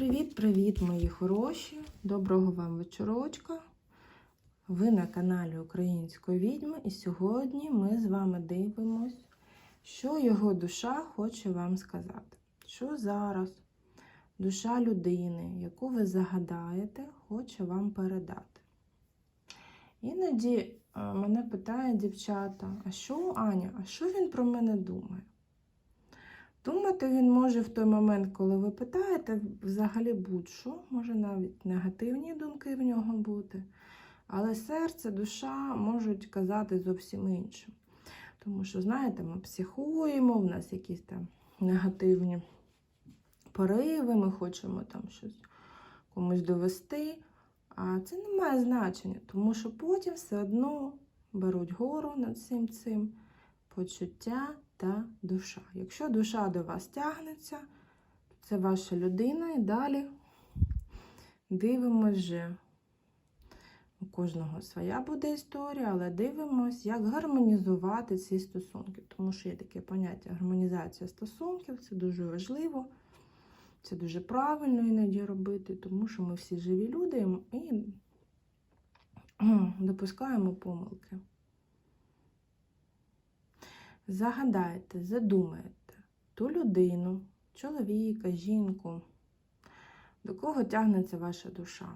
Привіт-привіт, мої хороші! Доброго вам вечорочка! Ви на каналі Української відьми, і сьогодні ми з вами дивимось, що його душа хоче вам сказати. Що зараз душа людини, яку ви загадаєте, хоче вам передати. Іноді е, мене питають дівчата, а що Аня, а що він про мене думає? Думати він може в той момент, коли ви питаєте, взагалі будь-що, може навіть негативні думки в нього бути. Але серце, душа можуть казати зовсім іншим. Тому що, знаєте, ми психуємо, в нас якісь там негативні пориви, ми хочемо там щось комусь довести. А це не має значення, тому що потім все одно беруть гору над всім цим почуття та душа. Якщо душа до вас тягнеться, це ваша людина, і далі дивимось вже. У кожного своя буде історія, але дивимось, як гармонізувати ці стосунки. Тому що є таке поняття гармонізація стосунків, це дуже важливо, це дуже правильно іноді робити, тому що ми всі живі люди і допускаємо помилки. Загадайте, задумайте ту людину, чоловіка, жінку, до кого тягнеться ваша душа.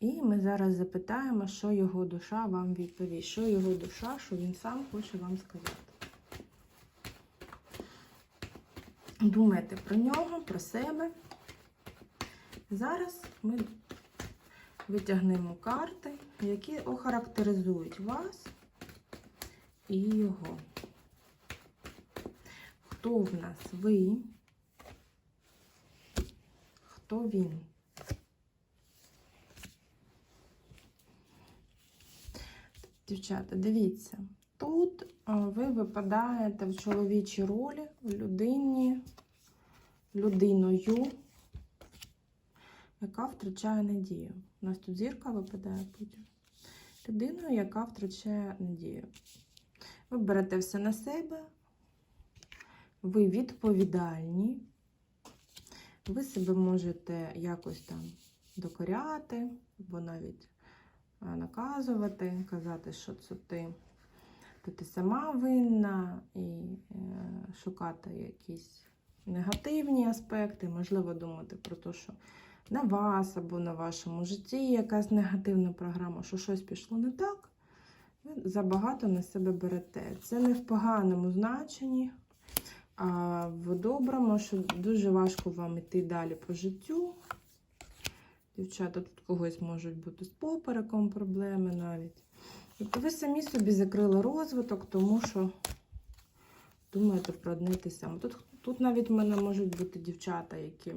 І ми зараз запитаємо, що його душа вам відповість, що його душа, що він сам хоче вам сказати. Думайте про нього, про себе. Зараз ми витягнемо карти, які охарактеризують вас і його. Хто в нас ви? Хто він? Дівчата, дивіться, тут ви випадаєте в чоловічій ролі, в людині, людиною, яка втрачає надію. У нас тут зірка випадає потім. Людиною, яка втрачає надію. Ви берете все на себе, ви відповідальні, ви себе можете якось там докоряти, або навіть наказувати, казати, що це ти, то ти сама винна, і е, шукати якісь негативні аспекти, можливо, думати про те, що на вас або на вашому житті якась негативна програма, що щось пішло не так. Ви забагато на себе берете. Це не в поганому значенні, а в доброму, що дуже важко вам йти далі по життю. Дівчата, тут когось можуть бути з попереком проблеми навіть. Тобто ви самі собі закрили розвиток, тому що думаєте про одне те саме. Тут, тут навіть в мене можуть бути дівчата, які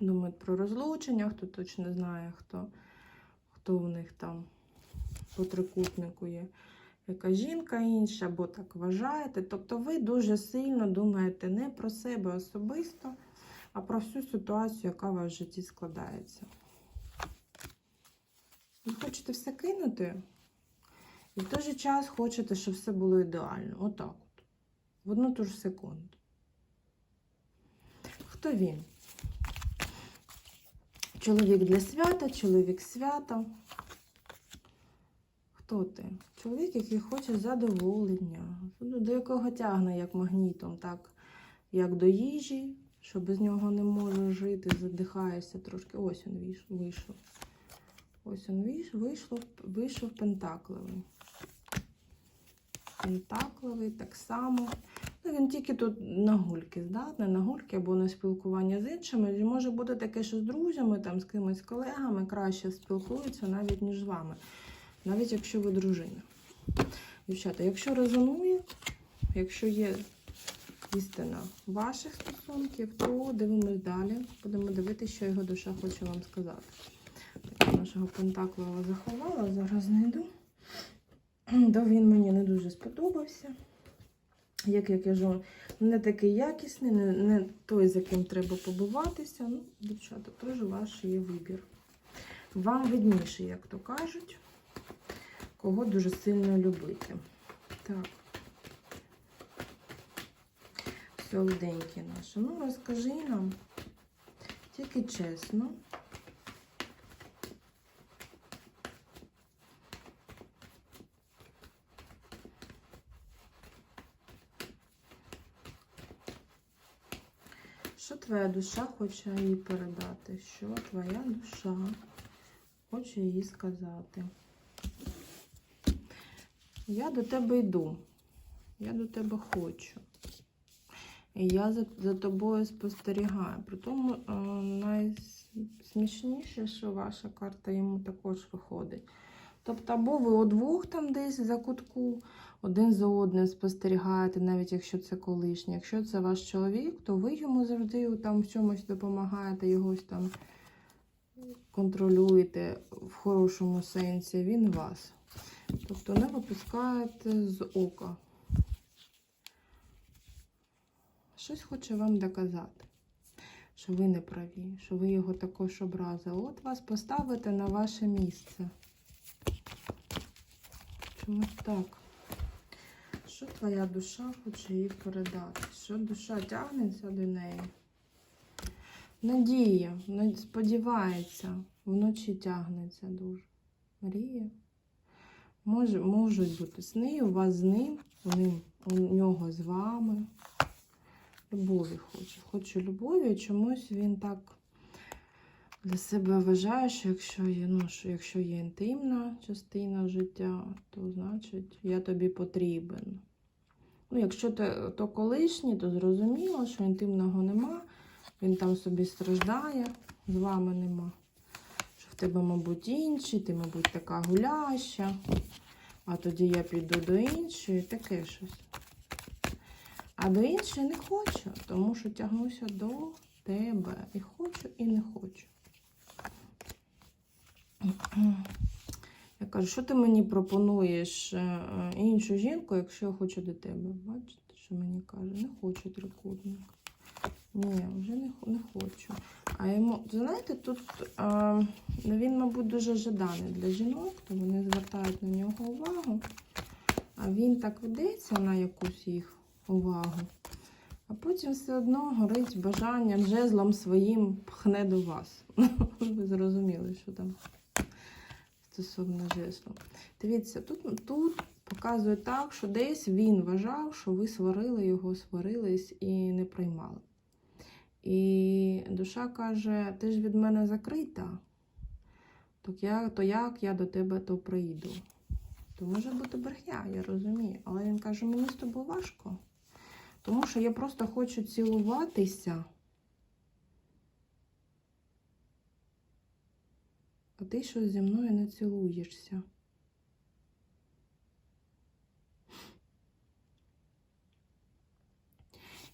думають про розлучення, хто точно знає, хто, хто в них там по трикутнику є яка жінка інша, або так вважаєте. Тобто ви дуже сильно думаєте не про себе особисто, а про всю ситуацію, яка у вас в житті складається. Ви хочете все кинути, і в той же час хочете, щоб все було ідеально. Отак от. В одну ту ж секунду. Хто він? Чоловік для свята, чоловік свята. Хто ти? Чоловік, який хоче задоволення, до якого тягне як магнітом, так як до їжі, що без нього не може жити, задихаєшся трошки. Ось він вийшов. Ось він вийшов, вийшов пентакливий. Пентакливий так само. Ну, Він тільки тут на гульки здатний, на гульки або на спілкування з іншими. Може бути таке, що з друзями, там, з кимось колегами краще спілкуються навіть ніж з вами навіть якщо ви дружина. Дівчата, якщо резонує, якщо є істина ваших стосунків, то дивимось далі. Будемо дивитися, що його душа хоче вам сказати. Так, нашого пентаклова заховала, зараз знайду. То він мені не дуже сподобався. Як я кажу, не такий якісний, не, не той, за ким треба побуватися. Ну, дівчата, теж ваш є вибір. Вам видніше, як то кажуть кого дуже сильно любити. Так. Солоденькі наші. Ну, розкажи нам, тільки чесно. Що твоя душа хоче їй передати? Що твоя душа хоче їй сказати? Я до тебе йду. Я до тебе хочу. І я за, за тобою спостерігаю. При тому е, найсмішніше, що ваша карта йому також виходить. Тобто, або ви удвох там десь за кутку, один за одним спостерігаєте, навіть якщо це колишній. Якщо це ваш чоловік, то ви йому завжди там в чомусь допомагаєте, йогось там контролюєте в хорошому сенсі, він вас. Тобто не випускаєте з ока. Щось хоче вам доказати, що ви не праві, що ви його також образили. От вас поставити на ваше місце. Чомусь так. Що твоя душа хоче їй передати? Що душа тягнеться до неї? Надія, сподівається, вночі тягнеться дуже. Мріє. Може, можуть бути сни, у вас з ним, у, ним, у нього з вами. Любові хоче. Хоче любові, чомусь він так для себе вважає, що якщо є, ну, що якщо є інтимна частина життя, то значить я тобі потрібен. Ну, якщо то, то колишній, то зрозуміло, що інтимного нема, він там собі страждає, з вами нема. Тебе, мабуть, інші, ти, мабуть, така гуляща, а тоді я піду до іншої, таке щось. А до іншої не хочу, тому що тягнуся до тебе. І хочу, і не хочу. Я кажу, що ти мені пропонуєш е, е, іншу жінку, якщо я хочу до тебе? Бачите, що мені каже? Не хочу трикутник. Ні, вже не, не хочу. А йому, знаєте, тут е, він, мабуть, дуже жаданий для жінок, то вони звертають на нього увагу. А він так ведеться на якусь їх увагу. А потім все одно горить бажанням жезлом своїм пхне до вас. Ви зрозуміли, що там стосовно жезлу. Дивіться, тут, тут показує так, що десь він вважав, що ви сварили його, сварились і не приймали. І душа каже: ти ж від мене закрита, то, я, то як я до тебе то прийду? То може бути брехня, я розумію. Але він каже, мені з тобою важко. Тому що я просто хочу цілуватися. А ти щось зі мною не цілуєшся.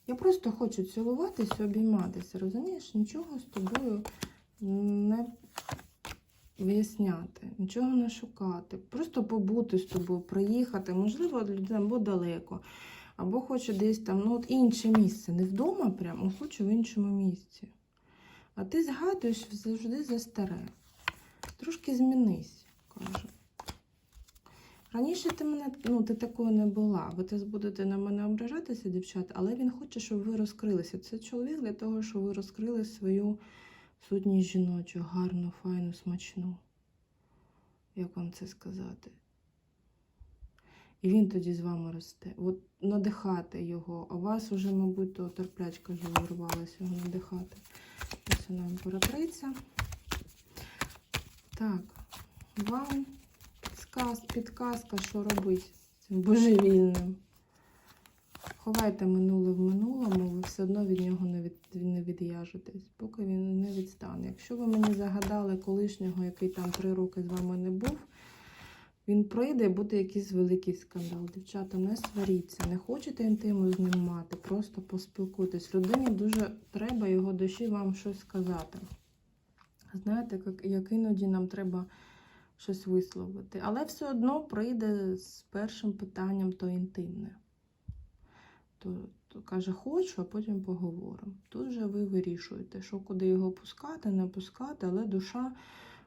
Я просто хочу цілуватися, обійматися, розумієш? Нічого з тобою не виясняти, нічого не шукати. Просто побути з тобою, приїхати, можливо, людина або далеко, або хоче десь там, ну от інше місце. Не вдома прямо, а хочу в іншому місці. А ти згадуєш завжди за старе. Трошки змінись, каже. Раніше ти мене, ну, ти такою не була. Ви зараз будете на мене ображатися, дівчата, але він хоче, щоб ви розкрилися. Це чоловік для того, щоб ви розкрили свою сутність жіночу, гарну, файну, смачну. Як вам це сказати? І він тоді з вами росте. От надихати його, а вас уже, мабуть, то терплячка вже вирвалася його надихати. Ось вона імператриця. Так, вам підсказ, підказка, що робити цим божевільним. Ховайте минуле в минулому, ви все одно від нього не, від, не від'яжетесь, поки він не відстане. Якщо ви мені загадали колишнього, який там три роки з вами не був, він прийде і буде якийсь великий скандал. Дівчата, не сваріться, не хочете інтиму з ним мати, просто поспілкуйтесь. Людині дуже треба його душі вам щось сказати. Знаєте, як, як іноді нам треба щось висловити. Але все одно прийде з першим питанням то інтимне. То, то каже, хочу, а потім поговоримо. Тут же ви вирішуєте, що куди його пускати, не пускати, але душа,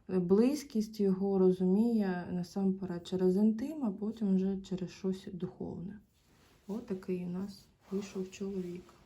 е, близькість його розуміє насамперед через інтим, а потім вже через щось духовне. Отакий у нас вийшов чоловік.